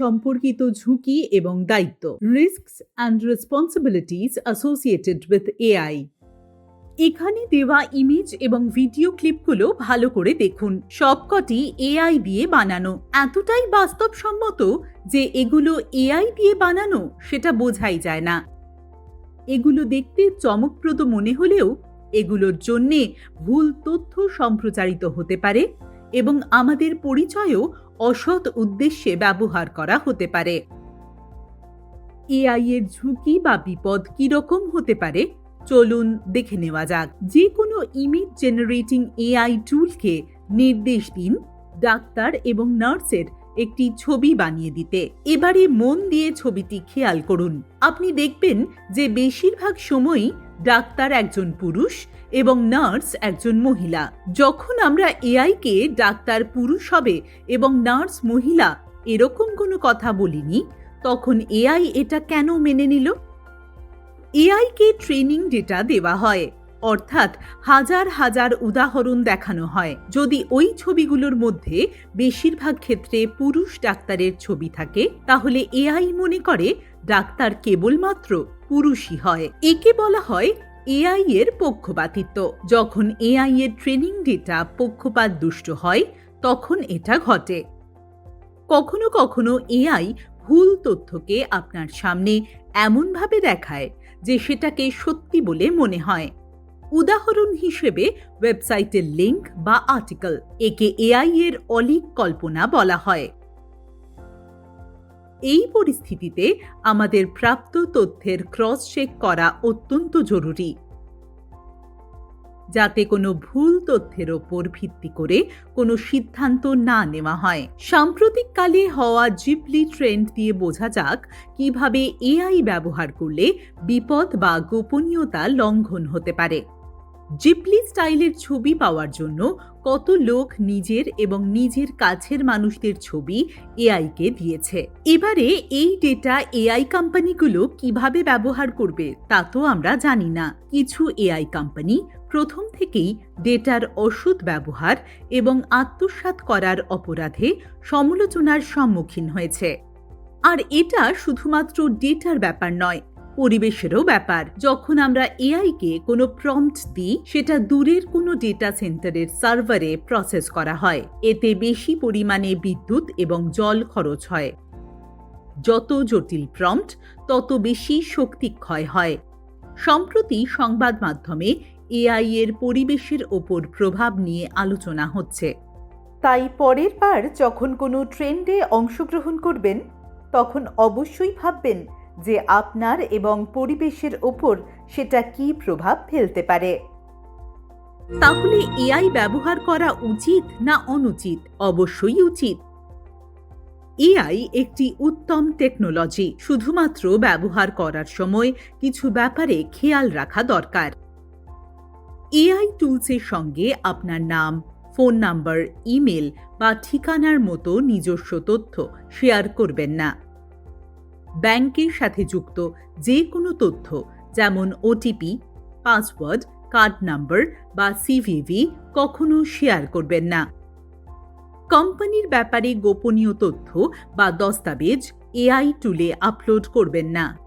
সম্পর্কিত ঝুঁকি এবং দায়িত্ব risks and responsibilities associated with AI এখানে দেওয়া ইমেজ এবং ভিডিও ক্লিপগুলো ভালো করে দেখুন। সবকটি এআই দিয়ে বানানো। এতটাই বাস্তবসম্মত যে এগুলো এআই দিয়ে বানানো, সেটা বোঝাই যায় না। এগুলো দেখতে চমকপ্রদ মনে হলেও এগুলোর জন্যে ভুল তথ্য সম্প্রচারিত হতে পারে। এবং আমাদের পরিচয়ও অসৎ উদ্দেশ্যে ব্যবহার করা হতে পারে। এআই এর ঝুঁকি বা বিপদ কীরকম হতে পারে? চলুন দেখে নেওয়া যাক। যে কোনো ইমেজ জেনারেটিং এআই টুলকে নির্দেশ দিন, ডাক্তার এবং নার্সের একটি ছবি বানিয়ে দিতে। এবারে মন দিয়ে ছবিটি খেয়াল করুন। আপনি দেখবেন যে বেশিরভাগ সময়ই ডাক্তার একজন পুরুষ এবং নার্স একজন মহিলা। যখন আমরা এআইকে ডাক্তার পুরুষ হবে এবং নার্স মহিলা এরকম কোনো কথা বলিনি, তখন এআই এটা কেন মেনে নিল? এআইকে ট্রেনিং ডেটা দেওয়া হয়, অর্থাৎ হাজার হাজার উদাহরণ দেখানো হয়। যদি ওই ছবিগুলোর মধ্যে বেশিরভাগ ক্ষেত্রে পুরুষ ডাক্তারের ছবি থাকে, তাহলে এআই মনে করে ডাক্তার কেবলমাত্র পুরুষই হয়। একে বলা হয় এআই এর পক্ষপাতিত্ব। যখন এআই এর ট্রেনিং ডেটা পক্ষপাত দুষ্ট হয়, তখন এটা ঘটে। কখনো কখনো এআই ভুল তথ্যকে আপনার সামনে এমনভাবে দেখায় যে সেটাকে সত্যি বলে মনে হয়। উদাহরণ হিসেবে ওয়েবসাইটের লিঙ্ক বা আর্টিকেল একে এআই এর অলিক কল্পনা বলা হয়। এই পরিস্থিতিতে আমাদের প্রাপ্ত তথ্যের ক্রস চেক করা অত্যন্ত জরুরি। যাতে কোনো ভুল তথ্যের ওপর ভিত্তি করে কোনো সিদ্ধান্ত না নেওয়া হয়। সাম্প্রতিককালে হওয়া জিপলি ট্রেন্ড দিয়ে বোঝা যাক কীভাবে এআই ব্যবহার করলে বিপদ বা গোপনীয়তা লঙ্ঘন হতে পারে। জিপলি স্টাইলের ছবি পাওয়ার জন্য কত লোক নিজের এবং নিজের কাছের মানুষদের ছবি এআইকে দিয়েছে। এবারে এই ডেটা এআই কোম্পানিগুলো কীভাবে ব্যবহার করবে তা তো আমরা জানি না। কিছু এআই কোম্পানি প্রথম থেকেই ডেটার অসুদ ব্যবহার এবং আত্মসাৎ করার অপরাধে সমালোচনার সম্মুখীন হয়েছে। আর এটা শুধুমাত্র ডেটার ব্যাপার নয় পরিবেশেরও ব্যাপার। যখন আমরা এআইকে কোনো প্রম্পট দিই, সেটা দূরের কোনো ডেটা সেন্টারের সার্ভারে প্রসেস করা হয়। এতে বেশি পরিমাণে বিদ্যুৎ এবং জল খরচ হয়। যত জটিল প্রম্পট তত বেশি শক্তি ক্ষয় হয়। সম্প্রতি সংবাদ মাধ্যমে এআই এর পরিবেশের ওপর প্রভাব নিয়ে আলোচনা হচ্ছে। তাই পরের বার যখন কোনো ট্রেন্ডে অংশগ্রহণ করবেন, তখন অবশ্যই ভাববেন যে আপনার এবং পরিবেশের ওপর সেটা কি প্রভাব ফেলতে পারে? তাহলে এআই ব্যবহার করা উচিত না অনুচিত? অবশ্যই উচিত। এআই একটি উত্তম টেকনোলজি, শুধুমাত্র ব্যবহার করার সময় কিছু ব্যাপারে খেয়াল রাখা দরকার। এআই টুলসের সঙ্গে আপনার নাম, ফোন নাম্বার, ইমেল বা ঠিকানার মতো নিজস্ব তথ্য শেয়ার করবেন না। ব্যাংকের সাথে যুক্ত যে কোনো তথ্য, যেমন ওটিপি পাসওয়ার্ড কার্ড নাম্বার বা সিভিভি কখনো শেয়ার করবেন না। কোম্পানির ব্যাপারে গোপনীয় তথ্য বা দস্তাবেজ এআই টুলে আপলোড করবেন না।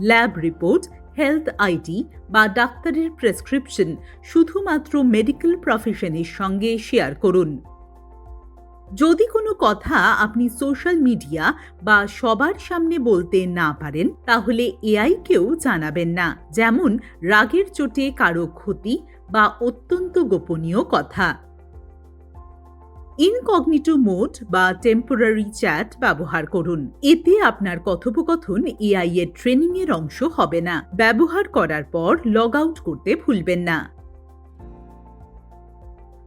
ল্যাব রিপোর্ট হেলথ আইডি বা ডাক্তারের প্রেসক্রিপশন শুধুমাত্র মেডিকেল প্রফেশনের সঙ্গে শেয়ার করুন। যদি কোনো কথা আপনি সোশ্যাল মিডিয়া বা সবার সামনে বলতে না পারেন, তাহলে এআইকেও জানাবেন না। যেমন, রাগের চোটে কারও ক্ষতি বা অত্যন্ত গোপনীয় কথা। ইনকগনিটো মোড বা টেম্পোরারি চ্যাট ব্যবহার করুন। এতে আপনার কথোপকথন এআই এর ট্রেনিং এর অংশ হবে না। ব্যবহার করার পর লগ আউট করতে ভুলবেন না।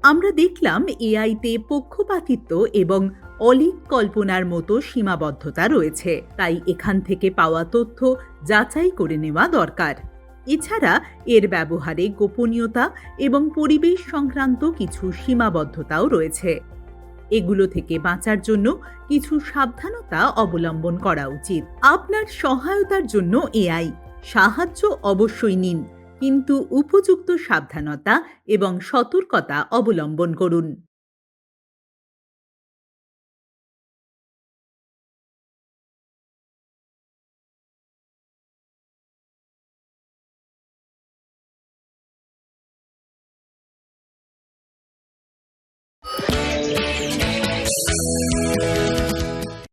আমরা দেখলাম এআইতে পক্ষপাতিত্ব এবং অলিক কল্পনার মতো সীমাবদ্ধতা রয়েছে, তাই এখান থেকে পাওয়া তথ্য যাচাই করে নেওয়া দরকার। এছাড়া এর ব্যবহারে গোপনীয়তা এবং পরিবেশ সংক্রান্ত কিছু সীমাবদ্ধতাও রয়েছে। এগুলো থেকে বাঁচার জন্য কিছু সাবধানতা অবলম্বন করা উচিত। আপনার সহায়তার জন্য এআই, সাহায্য অবশ্যই নিন। কিন্তু উপযুক্ত সাবধানতা এবং সতর্কতা অবলম্বন করুন